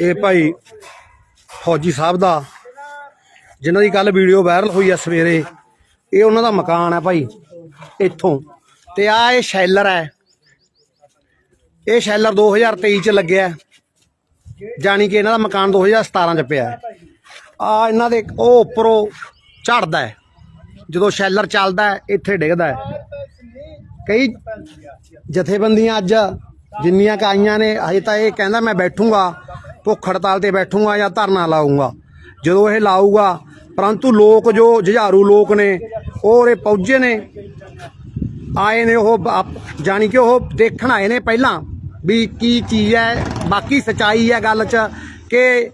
ਇਹ ਭਾਈ ਫੌਜੀ ਸਾਹਿਬ ਦਾ, ਜਿਨ੍ਹਾਂ ਦੀ ਕੱਲ ਵੀਡੀਓ ਵਾਇਰਲ ਹੋਈ ਆ ਸਵੇਰੇ, ਇਹ ਉਹਨਾਂ ਦਾ ਮਕਾਨ ਹੈ ਭਾਈ, ਇੱਥੋਂ। ਤੇ ਆ ਇਹ ਸ਼ੈਲਰ ਹੈ ਇਹ ਸ਼ੈਲਰ 2023 ਚ ਲੱਗਿਆ। ਹੈ। ਜਾਣੀ ਕਿ ਇਹਨਾਂ ਦਾ ਮਕਾਨ 2017 ਚ ਪਿਆ। ਆ ਇਹਨਾਂ ਦੇ ਉਹ ਉੱਪਰੋਂ ਝੜਦਾ ਹੈ। ਜਦੋਂ ਸ਼ੈਲਰ ਚੱਲਦਾ ਇੱਥੇ ਡਿੱਗਦਾ ਹੈ। ਕਈ ਜਥੇਬੰਦੀਆਂ ਅੱਜ ਜਿੰਨੀਆਂ ਕ ਆਈਆਂ ਨੇ, ਹਜੇ ਤਾਂ ਇਹ ਕਹਿੰਦਾ ਮੈਂ ਬੈਠੂੰਗਾ। ਭੁੱਖ ਹੜਤਾਲ ਤੇ ਬੈਠੂੰਗਾ ਜਾਂ ਧਰਨਾ ਲਾਊਂਗਾ। ਜਦੋਂ ਇਹ ਲਾਊਗਾ ਪਰੰਤੂ ਲੋਕ ਜੋ ਜੁਝਾਰੂ ਲੋਕ ਨੇ ਉਹ ਉਰੇ ਪਹੁੰਚੇ ਨੇ ਆਏ ਨੇ ਉਹ ਜਾਣੀ ਕਿ ਉਹ ਦੇਖਣ ਆਏ ਨੇ ਪਹਿਲਾਂ ਵੀ ਕੀ ਚੀਜ਼ ਹੈ। ਬਾਕੀ ਸਚਾਈ ਹੈ ਗੱਲ 'ਚ ਕਿ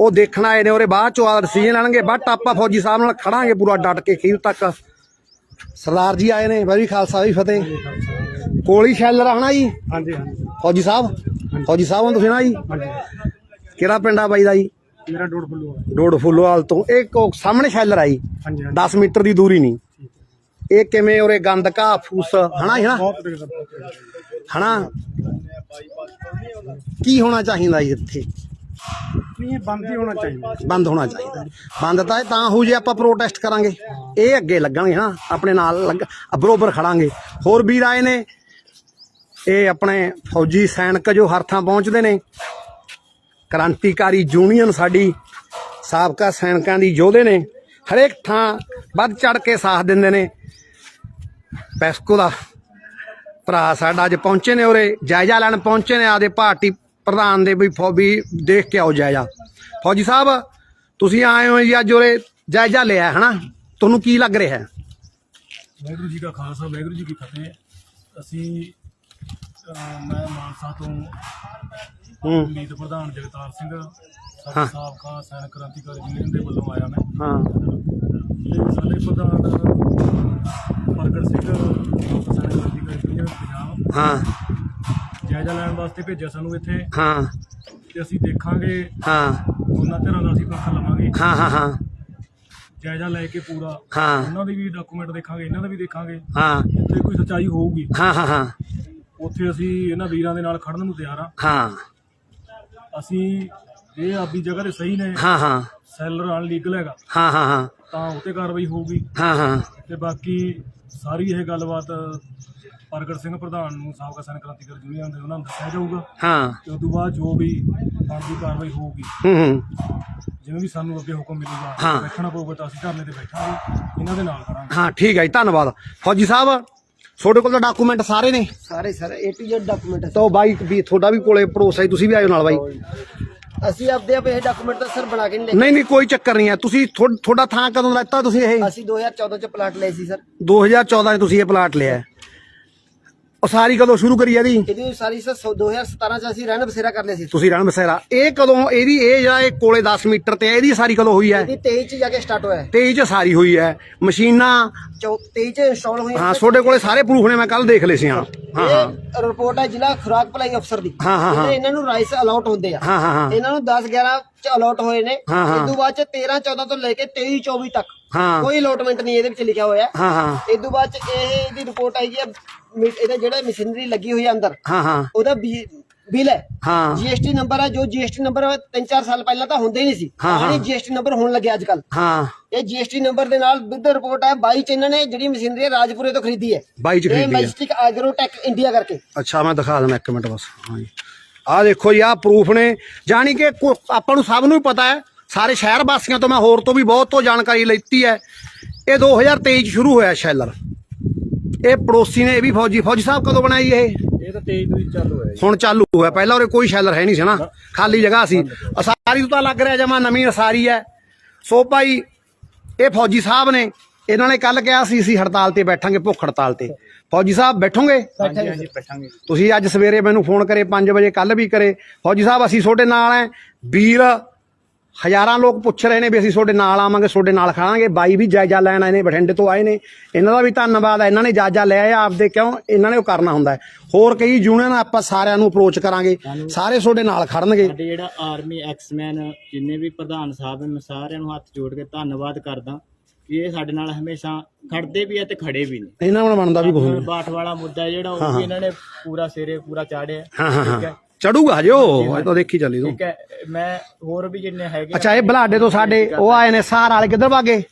ਉਹ ਦੇਖਣ ਆਏ ਨੇ ਉਹਦੇ ਬਾਅਦ ਚੋਂ ਆ ਡਿਸੀਜਨ ਲੈਣਗੇ ਬਟ ਆਪਾਂ ਫੌਜੀ ਸਾਹਿਬ ਨਾਲ ਖੜਾਂਗੇ ਪੂਰਾ ਡਟ ਕੇ ਖੀਰ ਤੱਕ। ਸਰਦਾਰ ਜੀ ਆਏ ਨੇ ਬਾਈ ਖਾਲਸਾ ਵੀ ਫਤਿਹ। ਕੋਲੀ ਸ਼ੈਲਰ ਆਣਾ ਜੀ? ਹਾਂਜੀ ਹਾਂਜੀ। ਫੌਜੀ ਸਾਹਿਬ? ਫੌਜੀ ਸਾਹਿਬ ਹੋ ਤੁਸੀਂ ਨਾ ਜੀ? ਕਿਹੜਾ ਪਿੰਡ ਆ ਬਾਈ ਦਾ ਜੀ? ਮੇਰਾ ਡੋੜ ਫੁੱਲੂ ਡੋੜ ਫੁੱਲੋਵਾਲ ਤੋਂ। ਇਹ ਕੋ- ਸਾਹਮਣੇ ਸ਼ੈਲਰ ਆ ਜੀ। ਹਾਂਜੀ ਹਾਂਜੀ। 10 ਮੀਟਰ ਦੀ ਦੂਰੀ ਨਹੀਂ। ਇਹ ਕਿਵੇਂ ਉਰੇ ਗੰਦ ਘਾਹ ਫੂਸ ਹਨਾ ਜੀ, ਹਨਾ ਬਹੁਤ ਹਨਾ? ਕੀ ਹੋਣਾ ਚਾਹੀਦਾ ਜੀ ਇੱਥੇ? ਨਹੀਂ ਇਹ ਬੰਦ ਹੀ ਹੋਣਾ ਚਾਹੀਦਾ। ਬੰਦ ਹੋਣਾ ਚਾਹੀਦਾ। ਬੰਦ ਤਾਂ ਇਹ ਤਾਂ ਹੋ ਜੇ ਆਪਾਂ ਪ੍ਰੋਟੈਸਟ ਕਰਾਂਗੇ। ਇਹ ਅੱਗੇ ਲੱਗਣਗੇ ਹਨਾ। ਆਪਣੇ ਨਾਲ ਲੱਗ ਬਰੋਬਰ ਖੜਾਂਗੇ। ਹੋਰ ਵੀਰ ਆਏ ਨੇ। ਇਹ ਆਪਣੇ ਫੌਜੀ ਸੈਨਿਕ ਜੋ ਹਰ ਥਾਂ ਪਹੁੰਚਦੇ ਨੇ, ਕ੍ਰਾਂਤੀਕਾਰੀ ਯੂਨੀਅਨ ਸਾਡੀ, ਸਾਬਕਾ ਸੈਨਿਕਾਂ ਦੀ ਯੋਧੇ ਨੇ, ਹਰੇਕ ਥਾਂ ਵੱਧ ਚੜ ਕੇ ਸਾਥ ਦਿੰਦੇ ਨੇ। ਪੈਸਕੋ ਦਾ ਭਰਾ ਸਾਡਾ ਅੱਜ ਪਹੁੰਚੇ ਨੇ ਉਰੇ, ਜਾਇਜ਼ਾ ਲੈਣ ਪਹੁੰਚੇ ਨੇ ਆਦੇ ਪਾਰਟੀ ਪ੍ਰਧਾਨ ਦੇ ਵੀ ਫੌਬੀ ਦੇਖ ਕੇ ਆਓ ਜਾਇਜ਼ਾ। ਫੌਜੀ ਸਾਹਿਬ, ਤੁਸੀਂ ਆਏ ਹੋ ਜੀ ਅੱਜ ਉਰੇ, ਜਾਇਜ਼ਾ ਲਿਆ ਹੈ, ਹਨਾ? ਤੁਹਾਨੂੰ ਕੀ ਲੱਗ ਰਿਹਾ ਹੈ? ਵਾਹਿਗੁਰੂ ਜੀ ਕਾ ਖਾਲਸਾ, ਵਾਹਿਗੁਰੂ ਜੀ ਕੀ ਫਤਿਹ। ਅਸੀਂ ਮੈਂ ਮਾਨਸਾ ਤੋਂ ਹੂੰ। ਮੀਤ ਪ੍ਰਧਾਨ ਜਗਤਾਰ ਸਿੰਘ ਹਾਂ। ਸਾਡੇ ਸਾਬਕਾ ਸੈਨਿਕ ਕ੍ਰਾਂਤੀਕਾਰੀ ਯੂਨੀਅਨ ਦੇ ਵੱਲੋਂ ਆਇਆ ਮੈਂ। ਹਾਂ। ਤੇ ਸਾਡੇ ਪ੍ਰਧਾਨ ਪ੍ਰਗਟ ਸਿੰਘ ਸੈਨਿਕ ਕ੍ਰਾਂਤੀਕਾਰੀ ਯੂਨੀਅਨ ਪੰਜਾਬ ਹਾਂ। ਜਾਇਜ਼ਾ ਲੈਣ ਵਾਸਤੇ ਭੇਜਿਆ ਸਾਨੂੰ ਇੱਥੇ। ਹਾਂ। ਤੇ ਅਸੀਂ ਦੇਖਾਂਗੇ। ਹਾਂ। ਉਹਨਾਂ ਧਿਰਾਂ ਦਾ ਅਸੀਂ ਪੱਖ ਲਵਾਂਗੇ। ਹਾਂ ਹਾਂ ਹਾਂ। ਜਾਇਜ਼ਾ ਲੈ ਕੇ ਪੂਰਾ। ਹਾਂ। ਉਹਨਾਂ ਦੇ ਵੀ ਡਾਕੂਮੈਂਟ ਦੇਖਾਂਗੇ ਇਹਨਾਂ ਦਾ ਵੀ ਦੇਖਾਂਗੇ। ਹਾਂ। ਜਿੱਥੇ ਕੋਈ ਸੱਚਾਈ ਹੋਊਗੀ। ਹਾਂ ਹਾਂ ਹਾਂ। ਉੱਥੇ ਅਸੀਂ ਇਹਨਾਂ ਵੀਰਾਂ ਦੇ ਨਾਲ ਖੜਨ ਨੂੰ ਤਿਆਰ ਆ। ਹਾਂ। ਅਸੀਂ ਇਹ ਆਪਦੀ ਜਗ੍ਹਾ ਤੇ ਸਹੀ ਨੇ। ਹਾਂ ਹਾਂ। ਸੈਲਰ ਅਨਲੀਗਲ ਹੈਗਾ। ਹਾਂ ਹਾਂ ਹਾਂ। ਤਾਂ ਉੱਤੇ ਕਾਰਵਾਈ ਹੋਊਗੀ। ਹਾਂ ਹਾਂ। ਤੇ ਬਾਕੀ ਸਾਰੀ ਇਹ ਗੱਲਬਾਤ ਪ੍ਰਗਟ ਸਿੰਘ ਪ੍ਰਧਾਨ ਨੂੰ ਸਾਬਕਾ ਸੈਨਿਕ ਕ੍ਰਾਂਤੀਕਾਰੀ ਯੂਨੀਅਨ ਦੇ ਉਹਨਾਂ ਨੂੰ ਦੱਸਿਆ ਜਾਊਗਾ। ਹਾਂ। ਤੇ ਉਸ ਤੋਂ ਬਾਅਦ ਜੋ ਵੀ ਬਣਦੀ ਕਾਰਵਾਈ ਹੋਊਗੀ। ਹੂੰ ਹੂੰ। ਜਿਵੇਂ ਵੀ ਸਾਨੂੰ ਅੱਗੇ ਹੁਕਮ ਮਿਲੂਗਾ ਹਾਂ। ਬੈਠਣਾ ਪਊਗਾ ਤਾਂ ਅਸੀਂ ਧਰਨੇ ਤੇ ਬੈਠਾਂਗੇ। ਇਹਨਾਂ ਦੇ ਨਾਲ ਕਰਾਂਗੇ। ਹਾਂ ਠੀਕ ਹੈ ਜੀ ਧੰਨਵਾਦ। ਫੌਜੀ ਸਾਹਿਬ। ਤੁਹਾਡੇ ਕੋਲ ਤਾਂ ਡਾਕੂਮੈਂਟ ਸਾਰੇ ਨੇ? ਸਾਰੇ ਸਰ Z ਡਾਕੂਮੈਂਟ ਤਾਂ ਉਹ ਬਾਈ ਵੀ ਤੁਹਾਡਾ ਵੀ ਕੋਲੇ ਭਰੋਸਾ ਹੀ ਤੁਸੀਂ ਵੀ ਆਇਓ ਨਾਲ ਬਾਈ। ਅਸੀਂ ਆਪਦੇ ਆਪ ਇਹ ਡਾਕੂਮੈਂਟ ਤਾਂ ਸਰ ਬਣਾ ਕੇ ਨਹੀਂ ਲੈ ਨਹੀਂ ਨਹੀਂ ਕੋਈ ਚੱਕਰ ਨਹੀਂ ਹੈ। ਤੁਸੀਂ ਤੁਹਾਡਾ ਥਾਂ ਕਦੋਂ ਲੈਤਾ ਤੁਸੀਂ ਇਹ? ਅਸੀਂ 2014 ਚ ਪਲਾਟ ਲਏ ਸੀ ਸਰ 2014 ਚ ਤੁਸੀਂ ਇਹ ਪਲਾਟ ਲਿਆ। ਹੈ। ਉਹ ਸਾਰੀ ਕਦੋਂ ਸ਼ੁਰੂ ਕਰੀ ਇਹਦੀ? ਇਹਦੀ ਸਾਰੀ ਸਰ ਸੌ- 2017 ਚ ਅਸੀਂ ਰਹਿਣ ਬਸੇਰਾ ਕਰ ਲਿਆ ਸੀ। ਤੁਸੀਂ ਰਣ ਬਸੇਰਾ। ਇਹ ਕਦੋਂ ਇਹਦੀ ਇਹ ਜਿਹੜਾ ਇਹ ਕੋਲੇ 10 ਮੀਟਰ ਤੇ ਹੈ, ਇਹਦੀ ਸਾਰੀ ਕਦੋਂ ਹੋਈ ਹੈ? ਇਹਦੀ 23 ਚ ਜਾ ਕੇ ਸਟਾਰਟ ਹੋਇਆ। ਹੈ 23 ਚ ਸਾਰੀ ਹੋਈ ਹੈ। ਮਸ਼ੀਨਾਂ? ਚੌ- 23 ਚ ਇੰਸਟਾਲ ਹੋਈ ਹਾਂ ਤੁਹਾਡੇ ਕੋਲੇ ਸਾਰੇ ਪ੍ਰੂਫ ਨੇ ਮੈਂ ਕੱਲ ਦੇਖ ਲਏ ਸੀ ਹਾਂ। ਹਾਂ ਹਾਂ। ਇਹ ਰਿਪੋਰਟ ਹੈ ਜ਼ਿਲ੍ਹਾ ਖੁਰਾਕ ਭਲਾਈ ਅਫਸਰ ਦੀ। ਹਾਂ, ਹਾਂ, ਹਾਂ। ਇਹਦੇ ਇਹਨਾਂ ਨੂੰ ਰਾਈਸ ਅਲਾਉਟ ਹੁੰਦੇ ਆ। ਹਾਂ ਹਾਂ ਹਾਂ। ਇਹਨਾਂ ਨੂੰ 10 11 ਚ ਅਲਾਉਟ ਹੋਏ ਨੇ। ਹਾਂ, ਹਾਂ। ਇਸ ਤੋਂ ਬਾਅਦ ਚ 13 14 ਤੋਂ ਲੈ ਕੇ 23 24 ਤੱਕ। ਹਾਂ। ਕੋਈ ਅਲਾਟਮੈਂਟ ਨਹੀਂ ਇਹਦੇ ਵਿੱਚ ਲਿਖਿਆ ਹੋਇਆ। ਹਾਂ ਹਾਂ। ਇਸ ਤੋਂ ਬਾਅਦ ਚ ਇਹ ਇਹਦੀ ਰਿਪੋਰਟ ਆਈ ਹੈ ਮੀ- ਇਹਦਾ ਜਿਹੜਾ ਮਸ਼ੀਨਰੀ ਲੱਗੀ ਹੋਈ ਹੈ ਅੰਦਰ ਹਾਂ ਹਾਂ। ਉਹਦਾ ਬੀ- ਬਿੱਲ ਹੈ। ਹਾਂ। ਜੀਐਸਟੀ ਨੰਬਰ ਹੈ ਜੋ ਜੀਐਸਟੀ ਨੰਬਰ 3-4 ਸਾਲ ਪਹਿਲਾਂ ਤਾਂ ਹੁੰਦੇ ਹੀ ਨਹੀਂ ਸੀ। ਹਾਂ, ਹਾਂ। ਜੀਐਸਟੀ ਨੰਬਰ ਹੋਣ ਲੱਗਿਆ ਅੱਜ ਕੱਲ ਹਾਂ। ਇਹ ਜੀਐਸਟੀ ਨੰਬਰ ਦੇ ਨਾਲ ਵਿਦ ਰਿਪੋਰਟ ਹੈ 22 ਚ ਇਹਨਾਂ ਨੇ ਜਿਹੜੀ ਮਸ਼ੀਨਰੀ ਹੈ ਰਾਜਪੁਰੇ ਤੋਂ ਖਰੀਦੀ ਹੈ। 22 ਚ ਇਹ ਖਰੀਦੀ ਹੈ। ਮੈਜਿਸਟਿਕ ਐਗਰੋਟੈਕ ਇੰਡੀਆ ਕਰਕੇ। ਅੱਛਾ ਮੈਂ ਦਿਖਾ ਦਿੰਦਾ ਇੱਕ ਮਿੰਟ ਬਸ। ਹਾਂ ਜੀ। ਆਹ ਦੇਖੋ ਜੀ ਆਹ ਪ੍ਰੂਫ ਨੇ। ਜਾਣੀ ਕਿ ਕੋ- ਆਪਾਂ ਨੂੰ ਸਭ ਨੂੰ ਹੀ ਪਤਾ ਹੈ ਸਾਰੇ ਸ਼ਹਿਰ ਵਾਸੀਆਂ ਤੋਂ ਮੈਂ ਹੋਰ ਤੋਂ ਵੀ ਬਹੁਤ ਤੋਂ ਜਾਣਕਾਰੀ ਲੈਤੀ ਹੈ। ਇਹ 2023 ਚ ਸ਼ੁਰੂ ਹੋਇਆ ਸ਼ੈਲਰ। ਇਹ ਪੜੋਸੀ ਨੇ ਇਹ ਵੀ ਫੌਜੀ ਫੌਜੀ ਸਾਹਿਬ ਕਦੋਂ ਬਣਾਈ ਇਹ? ਇਹ ਤਾਂ ਤੇਜ਼ ਤੋਂ ਚਾਲੂ ਹੋਇਆ ਹੁਣ ਚਾਲੂ ਹੋਇਆ। ਪਹਿਲਾਂ ਉਰੇ ਕੋਈ ਸ਼ੈਲਰ ਹੈ ਨਹੀਂ ਸੀ ਨਾ। ਖਾਲੀ ਜਗ੍ਹਾ ਸੀ। ਅਸਾਰੀ ਤੋਂ ਤਾਂ ਲੱਗ ਰਿਹਾ ਜਮਾ ਨਵੀਂ ਅਸਾਰੀ ਹੈ। ਸੋ ਭਾਈ ਇਹ ਫੌਜੀ ਸਾਹਿਬ ਨੇ ਇਹਨਾਂ ਨੇ ਕੱਲ ਕਿਹਾ ਸੀ ਅਸੀਂ ਹੜਤਾਲ ਤੇ ਬੈਠਾਂਗੇ ਭੁੱਖ ਹੜਤਾਲ ਤੇ। ਫੌਜੀ ਸਾਹਿਬ ਬੈਠਾਂਗੇ? ਤੁਸੀਂ ਅੱਜ ਸਵੇਰੇ ਮੈਨੂੰ ਫੋਨ ਕਰੇ 5 ਵਜੇ ਕੱਲ ਵੀ ਕਰੇ। ਫੌਜੀ ਸਾਹਿਬ ਅਸੀਂ ਤੁਹਾਡੇ ਨਾਲ ਐ ਵੀਰ ਹਜ਼ਾਰਾਂ ਲੋਕ ਪੁੱਛ ਰਹੇ ਨੇ ਵੀ ਅਸੀਂ ਤੁਹਾਡੇ ਨਾਲ ਆਵਾਂਗੇ ਤੁਹਾਡੇ ਨਾਲ ਖਾਵਾਂਗੇ ਬਾਈ ਵੀ ਜਾਇਜ਼ਾ ਲੈਣ ਆਏ ਨੇ ਬਠਿੰਡੇ ਤੋਂ ਆਏ ਨੇ। ਇਹਨਾਂ ਦਾ ਵੀ ਧੰਨਵਾਦ ਹੈ ਇਹਨਾਂ ਨੇ ਜਾਇਜ਼ਾ ਲਿਆ ਆਪਦੇ ਕਿਉਂ? ਇਹਨਾਂ ਨੇ ਉਹ ਕਰਨਾ ਹੁੰਦਾ ਹੈ। ਹੋਰ ਕਈ ਯੂਨੀਅਨ ਆਪਾਂ ਸਾਰਿਆਂ ਨੂੰ ਅਪਰੋਚ ਕਰਾਂਗੇ। ਸਾਰੇ ਤੁਹਾਡੇ ਨਾਲ ਖੜਨਗੇ। ਸਾਡੇ ਜਿਹੜਾ ਆਰਮੀ ਐਕਸਮੈਨ ਜਿੰਨੇ ਵੀ ਪ੍ਰਧਾਨ ਸਾਹਿਬ ਮੈਂ ਸਾਰਿਆਂ ਨੂੰ ਹੱਥ ਜੋੜ ਕੇ ਧੰਨਵਾਦ ਕਰਦਾ ਕਿ ਇਹ ਸਾਡੇ ਨਾਲ ਹਮੇਸ਼ਾ ਖੜਦੇ ਵੀ ਆ ਤੇ ਖੜੇ ਵੀ ਨੇ। ਇਹਨਾਂ ਨਾਲ ਬਣਦਾ ਵੀ ਕੁਝ ਨਹੀਂ। ਬਾਠ ਵਾਲਾ ਮੁੱਦਾ ਜਿਹੜਾ ਉਹ ਵੀ ਇਹਨਾਂ ਨੇ ਪੂਰਾ ਸਿਰੇ ਪੂਰਾ ਚਾੜਿਆ ਠੀਕ ਹੈ। ਚੜੂਗਾ ਹਜੇ ਉਹ ਇਹ ਤਾਂ ਦੇਖੀ ਚੱਲੀ ਤੂੰ। ਠੀਕ ਹੈ ਮੈਂ ਹੋਰ ਵੀ ਜਿੰਨੇ ਹੈਗੇ ਅੱਛਾ ਇਹ ਬਲਾਡੇ ਤੋਂ ਸਾਡੇ ਉਹ ਆਏ ਨੇ ਸਾਰ ਵਾਲੇ ਕਿੱਧਰ ਭਾਗੇ?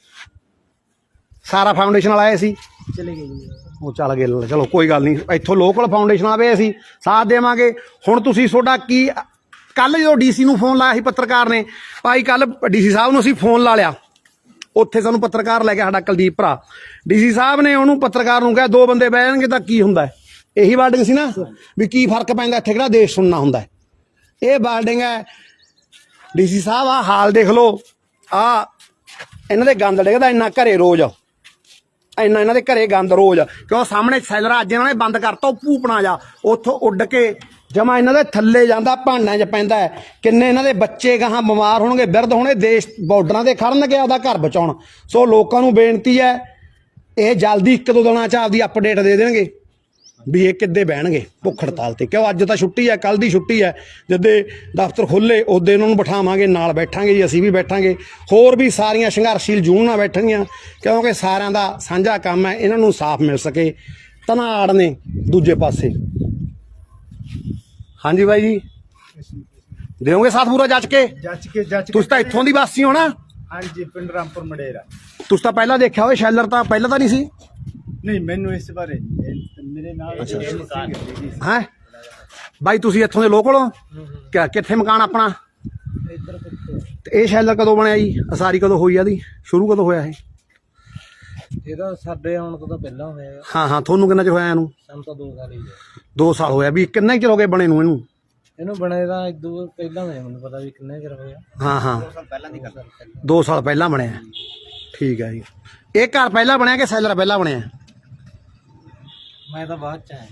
ਸਾਰਾ ਫਾਊਂਡੇਸ਼ਨ ਵਾਲਾ ਆਏ ਸੀ। ਚਲੇ ਗਏ ਜੀ। ਉਹ ਚੱਲ ਗਏ ਚਲੋ ਕੋਈ ਗੱਲ ਨਹੀਂ। ਇੱਥੋਂ ਲੋਕਲ ਫਾਊਂਡੇਸ਼ਨ ਆਵੇ ਅਸੀਂ ਸਾਥ ਦੇਵਾਂਗੇ। ਹੁਣ ਤੁਸੀਂ ਤੁਹਾਡਾ ਕੀ ਕੱਲ ਜਦੋਂ ਡੀਸੀ ਨੂੰ ਫੋਨ ਲਾਇਆ ਸੀ ਪੱਤਰਕਾਰ ਨੇ ਭਾਈ ਕੱਲ ਡੀਸੀ ਸਾਹਿਬ ਨੂੰ ਅਸੀਂ ਫੋਨ ਲਾ ਲਿਆ। ਉੱਥੇ ਸਾਨੂੰ ਪੱਤਰਕਾਰ ਲੈ ਕੇ ਸਾਡਾ ਕੁਲਦੀਪ ਭਰਾ। ਡੀਸੀ ਸਾਹਿਬ ਨੇ ਉਹਨੂੰ ਪੱਤਰਕਾਰ ਨੂੰ ਕਿਹਾ ਦੋ ਬੰਦੇ ਬਹਿ ਜਾਣਗੇ ਤਾਂ ਕੀ ਹੁੰਦਾ? ਇਹੀ ਬਾਲਡਿੰਗ ਸੀ ਨਾ ਵੀ ਕੀ ਫ਼ਰਕ ਪੈਂਦਾ ਇੱਥੇ ਕਿਹੜਾ ਦੇਸ਼ ਸੁਣਨਾ ਹੁੰਦਾ ਇਹ ਬਾਲਡਿੰਗ ਹੈ ਡੀਸੀ ਸਾਹਿਬ ਆ ਹਾਲ ਦੇਖ ਲਓ। ਆ ਇਹਨਾਂ ਦੇ ਗੰਦ ਡਿੱਗਦਾ, ਇੰਨਾ ਘਰੇ ਰੋਜ਼ ਇੰਨਾ ਇਹਨਾਂ ਦੇ ਘਰੇ ਗੰਦ ਰੋਜ਼ ਕਿਉਂ ਸਾਹਮਣੇ ਸੈਲਰ ਅੱਜ ਇਹਨਾਂ ਨੇ ਬੰਦ ਕਰਤਾ, ਉਹ ਭੂਪਣਾ ਜਾ, ਉੱਥੋਂ ਉੱਡ ਕੇ ਜਮਾ ਇਹਨਾਂ ਦੇ ਥੱਲੇ ਜਾਂਦਾ ਭਾਂਡਾਂ 'ਚ ਪੈਂਦਾ ਕਿੰਨੇ ਇਹਨਾਂ ਦੇ ਬੱਚੇ ਗਾਹਾਂ ਬਿਮਾਰ ਹੋਣਗੇ, ਬਿਰਧ ਹੋਣੇ, ਦੇਸ਼ ਬਾਰਡਰਾਂ ਤੇ ਖੜਨਗੇ ਆਪਦਾ ਘਰ ਬਚਾਉਣ। ਸੋ ਲੋਕਾਂ ਨੂੰ ਬੇਨਤੀ ਹੈ, ਇਹ ਜਲਦੀ ਇੱਕ ਦੋ ਦਿਨਾਂ 'ਚ ਆਪਦੀ ਅਪਡੇਟ ਦੇ ਦੇਣਗੇ। ਵੀ ਇਹ ਕਿੱਦੇ ਬਹਿਣਗੇ ਭੁੱਖ ਹੜਤਾਲ ਤੇ। ਕਿਉਂ ਅੱਜ ਤਾਂ ਛੁੱਟੀ ਹੈ ਕੱਲ ਦੀ ਛੁੱਟੀ ਹੈ ਜਦੇ ਦਫ਼ਤਰ ਖੁੱਲੇ ਉਹਦੇ ਉਹਨਾਂ ਨੂੰ ਬਿਠਾਵਾਂਗੇ ਨਾਲ ਬੈਠਾਂਗੇ ਜੀ ਅਸੀਂ ਵੀ ਬੈਠਾਂਗੇ। ਹੋਰ ਵੀ ਸਾਰੀਆਂ ਸੰਘਰਸ਼ੀਲ ਜੂਨਾਂ ਬੈਠਣਗੀਆਂ ਕਿਉਂਕਿ ਸਾਰਿਆਂ ਦਾ ਸਾਂਝਾ ਕੰਮ ਹੈ ਇਹਨਾਂ ਨੂੰ ਸਾਫ਼ ਮਿਲ ਸਕੇ। ਤਨਾੜ ਨੇ ਦੂਜੇ ਪਾਸੇ। ਹਾਂਜੀ ਬਾਈ ਜੀ। ਦਿਓਗੇ ਸਾਥ ਪੂਰਾ ਜੱਜ ਕੇ? ਜੱਜ ਕੇ ਜੱਜ ਤੁਸੀਂ ਤਾਂ ਇੱਥੋਂ ਦੀ ਵਾਸੀ ਹੋ ਨਾ? ਹਾਂਜੀ ਪਿੰਡ ਰਾਮਪੁਰ ਮੜੇਰਾ। ਤੁਸੀਂ ਤਾਂ ਪਹਿਲਾਂ ਦੇਖਿਆ ਹੋਵੇ ਸ਼ੈਲਰ ਤਾਂ ਪਹਿਲਾਂ ਤਾਂ ਨਹੀਂ ਸੀ? ਨਹੀਂ ਮੈਨੂੰ ਇਸ ਬਾਰੇ ਮੇਰੇ ਨਾਲ ਮਕਾਨ ਹੈ? ਬਾਈ ਤੁਸੀਂ ਇੱਥੋਂ ਦੇ ਲੋਕਲ ਹੋ? ਕਿ ਕਿੱਥੇ ਮਕਾਨ ਆਪਣਾ? ਤੇ ਇਹ ਸ਼ੈਲਰ ਕਦੋਂ ਬਣਿਆ ਜੀ? ਅਸਾਰੀ ਕਦੋਂ ਹੋਈ ਆ ਦੀ ਸ਼ੁਰੂ ਕਦੋਂ ਹੋਇਆ ਇਹ? ਇਹਦਾ ਸਾਡੇ ਆਉਣ ਤੋਂ ਤਾਂ ਪਹਿਲਾਂ ਹੋਇਆ। ਹਾਂ ਹਾਂ ਤੁਹਾਨੂੰ ਕਿੰਨਾ ਚਿਰ ਹੋਇਆ ਇਹਨੂੰ? ਸਾਨੂੰ ਤਾਂ 2 ਸਾਲ ਹੀ 2 ਸਾਲ ਹੋਇਆ। ਵੀ ਕਿੰਨਾ ਚਿਰ ਹੋ ਗਏ ਬਣੇ ਨੂੰ ਇਹਨੂੰ? ਇਹਨੂੰ ਬਣੇ ਦਾ ਇਦੋਂ ਪਹਿਲਾਂ ਨਹੀਂ ਮੈਨੂੰ ਪਤਾ ਵੀ ਕਿੰਨੇ ਚਿਰ ਹੋਇਆ ਹਾਂ ਹਾਂ। 2 ਸਾਲ ਪਹਿਲਾਂ ਬਣਿਆ। ਠੀਕ ਹੈ ਜੀ। ਇਹ ਘਰ ਪਹਿਲਾਂ ਬਣਿਆ ਕਿ ਸੈਲਰ ਪਹਿਲਾਂ ਬਣਿਆ? ਮੈਂ ਤਾਂ ਬਾਅਦ ਚ ਆਇਆ।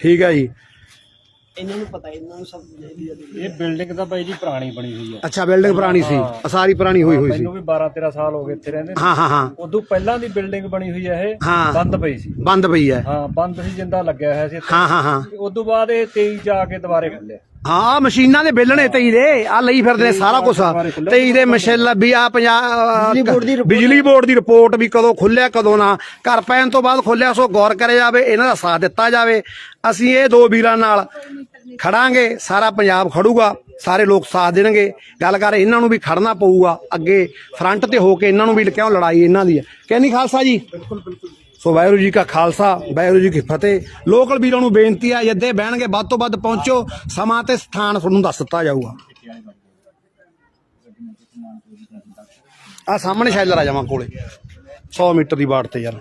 ਠੀਕ ਹੈ ਜੀ। ਇਹਨਾਂ ਨੂੰ ਪਤਾ ਇਹਨਾਂ ਨੂੰ ਸਭ ਇਹ ਬਿਲਡਿੰਗ ਤਾਂ ਬਾਈ ਜੀ ਪੁਰਾਣੀ ਬਣੀ ਹੋਈ ਹੈ ਅੱਛਾ ਬਿਲਡਿੰਗ ਪੁਰਾਣੀ ਸੀ। ਅਸਾਰੀ ਪੁਰਾਣੀ ਹੋਈ ਹੋਈ ਸੀ। ਮੈਨੂੰ ਵੀ 12 13 ਸਾਲ ਹੋ ਗਏ ਇੱਥੇ ਰਹਿੰਦੇ ਹਾਂ ਹਾਂ ਹਾਂ। ਉਦੋਂ ਪਹਿਲਾਂ ਦੀ ਬਿਲਡਿੰਗ ਬਣੀ ਹੋਈ ਹੈ ਇਹ ਹਾਂ। ਬੰਦ ਪਈ ਸੀ। ਬੰਦ ਪਈ ਹੈ ਹਾਂ ਬੰਦ ਸੀ ਜਿੰਦਾ ਲੱਗਿਆ ਹੋਇਆ ਸੀ ਇੱਥੇ। ਹਾਂ ਹਾਂ ਹਾਂ। ਉਦੋਂ ਬਾਅਦ ਇਹ 23 ਜਾ ਕੇ ਦੁਬਾਰੇ ਖੁੱਲਿਆ ਹਾਂ ਮਸ਼ੀਨਾਂ ਦੇ ਬਿੱਲਣੇ ਤੇਈ ਦੇ ਆ ਲਈ ਫਿਰਦੇ ਨੇ ਸਾਰਾ ਕੁਝ ਤੇਈ ਦੇ ਮਸ਼ੀਨਾਂ ਵੀ ਆ ਪੰਜਾਬ ਬਿਜਲੀ ਬੋਰਡ ਦੀ ਰਿਪੋਰਟ। ਵੀ ਕਦੋਂ ਖੁੱਲਿਆ ਕਦੋਂ ਨਾ। ਘਰ ਪੈਣ ਤੋਂ ਬਾਅਦ ਖੁੱਲਿਆ ਸੋ ਗੌਰ ਕਰਿਆ ਜਾਵੇ ਇਹਨਾਂ ਦਾ ਸਾਥ ਦਿੱਤਾ ਜਾਵੇ। ਅਸੀਂ ਇਹ ਦੋ ਵੀਰਾਂ ਨਾਲ ਖੜਾਂਗੇ ਸਾਰਾ ਪੰਜਾਬ ਖੜੂਗਾ ਸਾਰੇ ਲੋਕ ਸਾਥ ਦੇਣਗੇ। ਗੱਲ ਕਰ ਇਹਨਾਂ ਨੂੰ ਵੀ ਖੜਨਾ ਪਊਗਾ ਅੱਗੇ ਫਰੰਟ ਤੇ ਹੋ ਕੇ ਇਹਨਾਂ ਨੂੰ ਵੀ ਕਿਉਂ ਲੜਾਈ ਇਹਨਾਂ ਦੀ ਹੈ? ਕਹਿੰਦੀ ਖਾਲਸਾ ਜੀ? ਬਿਲਕੁਲ ਬਿਲਕੁਲ। ਸੋ ਵਾਹਿਗੁਰੂ ਜੀ ਕਾ ਖਾਲਸਾ, ਵਾਹਿਗੁਰੂ ਜੀ ਕੀ ਫਤਿਹ। ਲੋਕਲ ਵੀਰਾਂ ਨੂੰ ਬੇਨਤੀ ਆ, ਜੱਦੇ ਬਹਿਣਗੇ ਵੱਧ ਤੋਂ ਵੱਧ ਪਹੁੰਚੋ, ਸਮਾਂ ਤੇ ਸਥਾਨ ਤੁਹਾਨੂੰ ਦੱਸ ਦਿੱਤਾ ਜਾਊਗਾ। ਆ ਸਾਹਮਣੇ ਸ਼ੈਲਰ ਆ ਜਾਵਾਂ ਕੋਲੇ। 100 ਮੀਟਰ ਦੀ ਬਾੜ ਤੇ ਯਾਰ।